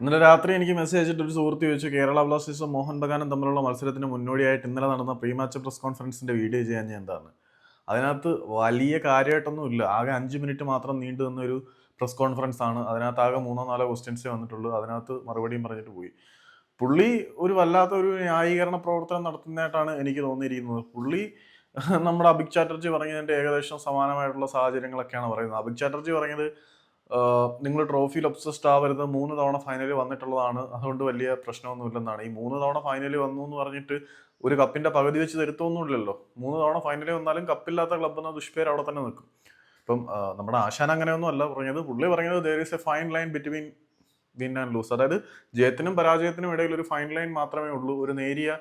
ഇന്നലെ രാത്രി എനിക്ക് മെസ്സേജ് അയച്ചിട്ട് ഒരു സുഹൃത്ത് ചോദിച്ചു കേരള ബ്ലാസ്റ്റേഴ്സും മോഹൻ ബഗാനും തമ്മിലുള്ള മത്സരത്തിന് മുന്നോടിയായിട്ട് ഇന്നലെ നടന്ന പ്രീ മാച്ച് പ്രസ് കോൺഫറൻസിന്റെ വീഡിയോ ചെയ്യാൻ ഞാൻ എന്താണ്? അതിനകത്ത് വലിയ കാര്യമായിട്ടൊന്നും ഇല്ല. ആകെ അഞ്ച് മിനിറ്റ് മാത്രം നീണ്ടു നിന്ന ഒരു പ്രസ് കോൺഫറൻസ് ആണ്. അതിനകത്ത് ആകെ മൂന്നോ നാലോ ക്വസ്റ്റ്യൻസേ വന്നിട്ടുള്ളൂ. അതിനകത്ത് മറുപടിയും പറഞ്ഞിട്ട് പോയി. പുള്ളി ഒരു വല്ലാത്ത ഒരു ന്യായീകരണ പ്രവർത്തനം നടത്തുന്നതായിട്ടാണ് എനിക്ക് തോന്നിയിരിക്കുന്നത്. പുള്ളി നമ്മുടെ അഭിക് ചാറ്റർജി പറഞ്ഞതിന്റെ ഏകദേശം സമാനമായിട്ടുള്ള സാഹചര്യങ്ങളൊക്കെയാണ് പറയുന്നത്. അഭിക് ചാറ്റർജി പറഞ്ഞത് നിങ്ങൾ ട്രോഫിയിൽ ഒബ്സസ്ഡ് ആവരുത്. മൂന്ന് തവണ ഫൈനലിൽ വന്നിട്ടുള്ളതാണ്. അതുകൊണ്ട് വലിയ പ്രശ്നമൊന്നുമില്ലെന്നാണ്. ഈ മൂന്ന് തവണ ഫൈനലിൽ വന്നു എന്ന് പറഞ്ഞിട്ട് ഒരു കപ്പിന്റെ പകുതി വെച്ച് തരുത്തൊന്നുമില്ലല്ലോ. മൂന്ന് തവണ ഫൈനലിൽ വന്നാലും കപ്പില്ലാത്ത ക്ലബ് എന്ന ദുഷ്പേര് അവിടെ തന്നെ നിൽക്കും. ഇപ്പം നമ്മുടെ ആശാൻ അങ്ങനെയൊന്നും അല്ല പറഞ്ഞത്. പുള്ളി പറഞ്ഞത് there is a fine line between win and lose അതായത് ജയത്തിനും പരാജയത്തിനും ഇടയിൽ ഒരു ഫൈൻ ലൈൻ മാത്രമേ ഉള്ളൂ. ഒരു നേരിയ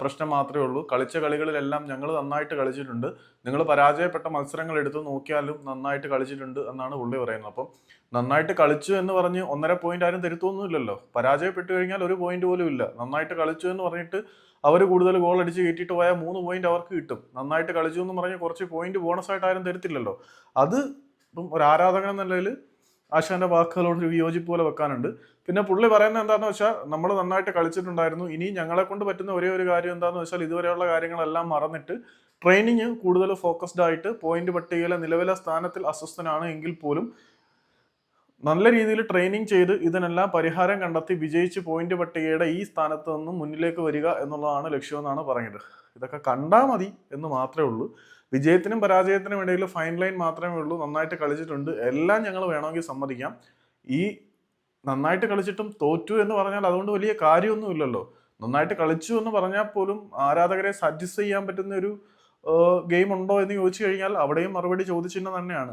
പ്രശ്നം മാത്രമേ ഉള്ളൂ. കളിച്ച കളികളിലെല്ലാം ഞങ്ങൾ നന്നായിട്ട് കളിച്ചിട്ടുണ്ട്. നിങ്ങൾ പരാജയപ്പെട്ട മത്സരങ്ങൾ എടുത്ത് നോക്കിയാലും നന്നായിട്ട് കളിച്ചിട്ടുണ്ട് എന്നാണ് പുള്ളി പറയുന്നത്. അപ്പം നന്നായിട്ട് കളിച്ചു എന്ന് പറഞ്ഞ് ഒന്നര പോയിന്റ് ആരും തരുത്തൊന്നുമില്ലല്ലോ. പരാജയപ്പെട്ടു കഴിഞ്ഞാൽ ഒരു പോയിന്റ് പോലും ഇല്ല. നന്നായിട്ട് കളിച്ചു എന്ന് പറഞ്ഞിട്ട് അവർ കൂടുതൽ ഗോൾ അടിച്ച് കയറ്റിയിട്ട് പോയാൽ മൂന്ന് പോയിന്റ് അവർക്ക് കിട്ടും. നന്നായിട്ട് കളിച്ചു എന്ന് പറഞ്ഞ് കുറച്ച് പോയിന്റ് ബോണസ് ആയിട്ട് ആരും തരത്തില്ലല്ലോ. അത് ഇപ്പം ഒരു ആരാധകൻ എന്ന നിലയിൽ ആശാന്റെ വാക്കുകളോട് ഒരു വിയോജിപ്പ് പോലെ വെക്കാനുണ്ട്. പിന്നെ പുള്ളി പറയുന്നത് എന്താണെന്ന് വെച്ചാൽ നമ്മൾ നന്നായിട്ട് കളിച്ചിട്ടുണ്ടായിരുന്നു. ഇനി ഞങ്ങളെ കൊണ്ട് പറ്റുന്ന ഒരേ ഒരു കാര്യം എന്താണെന്ന് വെച്ചാൽ ഇതുവരെയുള്ള കാര്യങ്ങളെല്ലാം മറന്നിട്ട് ട്രെയിനിങ് കൂടുതൽ ഫോക്കസ്ഡ് ആയിട്ട് പോയിന്റ് പട്ടികയിലെ നിലവിലെ സ്ഥാനത്തിൽ അസ്വസ്ഥനാണ് എങ്കിൽ പോലും നല്ല രീതിയിൽ ട്രെയിനിങ് ചെയ്ത് ഇതിനെല്ലാം പരിഹാരം കണ്ടെത്തി വിജയിച്ച് പോയിന്റ് പട്ടികയുടെ ഈ സ്ഥാനത്ത് നിന്നും മുന്നിലേക്ക് വരിക എന്നുള്ളതാണ് ലക്ഷ്യമെന്നാണ് പറഞ്ഞത് ഇതൊക്കെ കണ്ടാൽ മതി എന്ന് മാത്രമേ ഉള്ളൂ. വിജയത്തിനും പരാജയത്തിനും ഇടയിൽ ഫൈൻ ലൈൻ മാത്രമേ ഉള്ളൂ. നന്നായിട്ട് കളിച്ചിട്ടുണ്ട്. എല്ലാം ഞങ്ങൾ വേണമെങ്കിൽ സമ്മതിക്കാം. ഈ നന്നായിട്ട് കളിച്ചിട്ടും തോറ്റു എന്ന് പറഞ്ഞാൽ അതുകൊണ്ട് വലിയ കാര്യമൊന്നുമില്ലല്ലോ നന്നായിട്ട് കളിച്ചു എന്ന് പറഞ്ഞാൽ പോലും ആരാധകരെ സാറ്റിസ്ഫൈ ചെയ്യാൻ പറ്റുന്ന ഒരു ഗെയിം ഉണ്ടോ എന്ന് ചോദിച്ചു കഴിഞ്ഞാൽ അവിടെയും മറുപടി ചോദിച്ചിരുന്ന തന്നെയാണ്.